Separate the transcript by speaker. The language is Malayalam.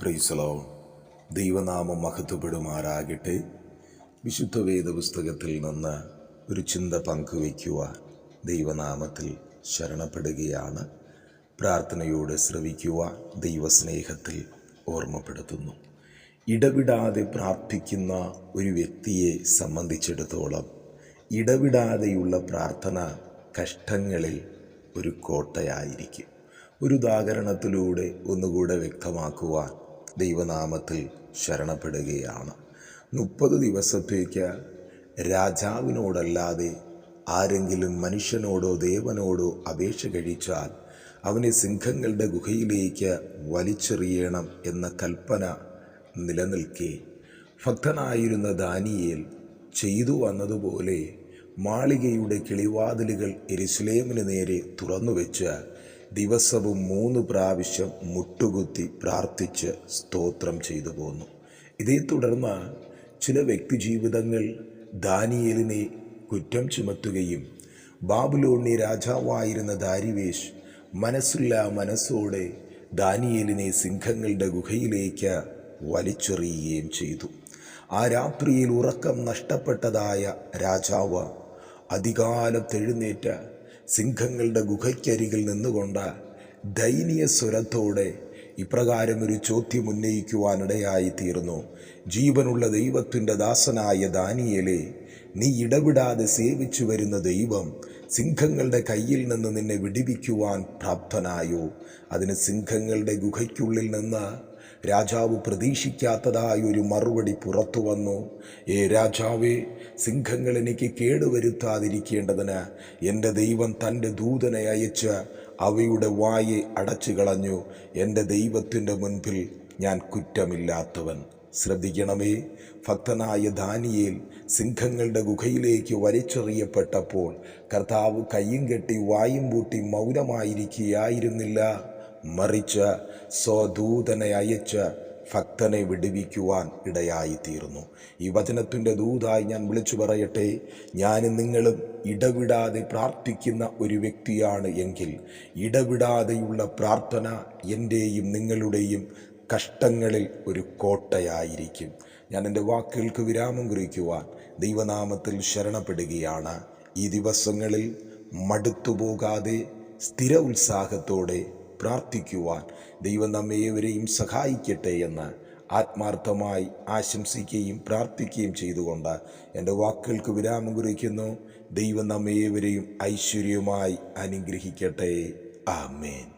Speaker 1: പ്രൈസലോ ദൈവനാമം മഹത്വപ്പെടുമാറാകട്ടെ. വിശുദ്ധ വേദപുസ്തകത്തിൽ നിന്ന് ഒരു ചിന്ത പങ്കുവയ്ക്കുവാൻ ദൈവനാമത്തിൽ ശരണപ്പെടുകയാണ്. പ്രാർത്ഥനയോടെ ശ്രവിക്കുവാൻ ദൈവസ്നേഹത്തിൽ ഓർമ്മപ്പെടുത്തുന്നു. ഇടവിടാതെ പ്രാർത്ഥിക്കുന്ന ഒരു വ്യക്തിയെ സംബന്ധിച്ചിടത്തോളം ഇടവിടാതെയുള്ള പ്രാർത്ഥന കഷ്ടങ്ങളിൽ ഒരു കോട്ടയായിരിക്കും. ഒരു ഉദാഹരണത്തിലൂടെ ഒന്നുകൂടെ വ്യക്തമാക്കുവാൻ ദൈവനാമത്തിൽ ശരണപ്പെടുകയാണ്. മുപ്പത് ദിവസത്തേക്ക് രാജാവിനോടല്ലാതെ ആരെങ്കിലും മനുഷ്യനോടോ ദേവനോടോ അപേക്ഷ കഴിച്ചാൽ അവനെ സിംഹങ്ങളുടെ ഗുഹയിലേക്ക് വലിച്ചെറിയണം എന്ന കൽപ്പന നിലനിൽക്കെ ഭക്തനായിരുന്ന ദാനിയേൽ ചെയ്തു വന്നതുപോലെ മാളികയുടെ കിളിവാതിലുകൾ എരിശ്ലേമിന് നേരെ തുറന്നു വെച്ച് ദിവസവും മൂന്ന് പ്രാവശ്യം മുട്ടുകുത്തി പ്രാർത്ഥിച്ച് സ്തോത്രം ചെയ്തു പോന്നു. ഇതേ തുടർന്ന് ചില വ്യക്തി ജീവിതങ്ങൾ ദാനിയലിനെ കുറ്റം ചുമത്തുകയും ബാബുലോണി രാജാവായിരുന്ന ദാരിവേഷ് മനസ്സില്ല മനസ്സോടെ ദാനിയലിനെ സിംഹങ്ങളുടെ ഗുഹയിലേക്ക് വലിച്ചെറിയുകയും ചെയ്തു. ആ രാത്രിയിൽ ഉറക്കം നഷ്ടപ്പെട്ടതായ രാജാവ് അധികാലത്തെഴുന്നേറ്റ് സിംഹങ്ങളുടെ ഗുഹയ്ക്കരികിൽ നിന്നുകൊണ്ട് ദയനീയ സ്വരത്തോടെ ഇപ്രകാരം ഒരു ചോദ്യം ഉന്നയിക്കുവാനിടയായി തീർന്നു. ജീവനുള്ള ദൈവത്തിന്റെ ദാസനായ ദാനിയലെ നീ ഇടവിടാതെ സേവിച്ചു വരുന്ന ദൈവം സിംഹങ്ങളുടെ കയ്യിൽ നിന്ന് നിന്നെ വിടിവിക്കുവാൻ പ്രാപ്തനായോ? അതിന് സിംഹങ്ങളുടെ ഗുഹയ്ക്കുള്ളിൽ നിന്ന് രാജാവ് പ്രതീക്ഷിക്കാത്തതായ ഒരു മറുപടി പുറത്തു വന്നു. ഏ രാജാവേ സിംഹങ്ങൾ എനിക്ക് കേടുവരുത്താതിരിക്കേണ്ടതിന് എന്റെ ദൈവം തന്റെ ദൂതനെ അയച്ച് അവയുടെ വായെ അടച്ചു കളഞ്ഞു എന്റെ ദൈവത്തിന്റെ മുൻപിൽ ഞാൻ കുറ്റമില്ലാത്തവൻ. ശ്രദ്ധിക്കണമേ ഭക്തനായ ദാനിയേൽ സിംഹങ്ങളുടെ ഗുഹയിലേക്ക് വലിച്ചെറിയപ്പെട്ടപ്പോൾ കർത്താവ് കയ്യും കെട്ടി വായും പൂട്ടി മൗനമായിരിക്കുകയായിരുന്നില്ല. മറിച്ച് സ്വദൂതനെ അയച്ച് ഭക്തനെ വിടുവിക്കുവാൻ ഇടയായിത്തീർന്നു ഈ വചനത്തിന്റെ ദൂതായി ഞാൻ വിളിച്ചു പറയട്ടെ ഞാനും നിങ്ങളും ഇടവിടാതെ പ്രാർത്ഥിക്കുന്ന ഒരു വ്യക്തിയാണ് എങ്കിൽ ഇടവിടാതെയുള്ള പ്രാർത്ഥന എന്റെയും നിങ്ങളുടെയും കഷ്ടങ്ങളിൽ ഒരു കോട്ടയായിരിക്കും. ഞാൻ എന്റെ വാക്കുകൾക്ക് വിരാമം കുറിക്കുവാൻ ദൈവനാമത്തിൽ ശരണപ്പെടുകയാണ്. ഈ ദിവസങ്ങളിൽ മടുത്തുപോകാതെ സ്ഥിര ഉത്സാഹത്തോടെ പ്രാർത്ഥിക്കുവാൻ ദൈവം നമ്മേവരെയും സഹായിക്കട്ടെ എന്ന് ആത്മാർത്ഥമായി ആശംസിക്കുകയും പ്രാർത്ഥിക്കുകയും ചെയ്തുകൊണ്ട് എന്റെ വാക്കുകൾക്ക് വിരാമം കുറിക്കുന്നു. ദൈവം നമ്മേവരെയും ഐശ്വര്യമായി അനുഗ്രഹിക്കട്ടെ. ആമേൻ.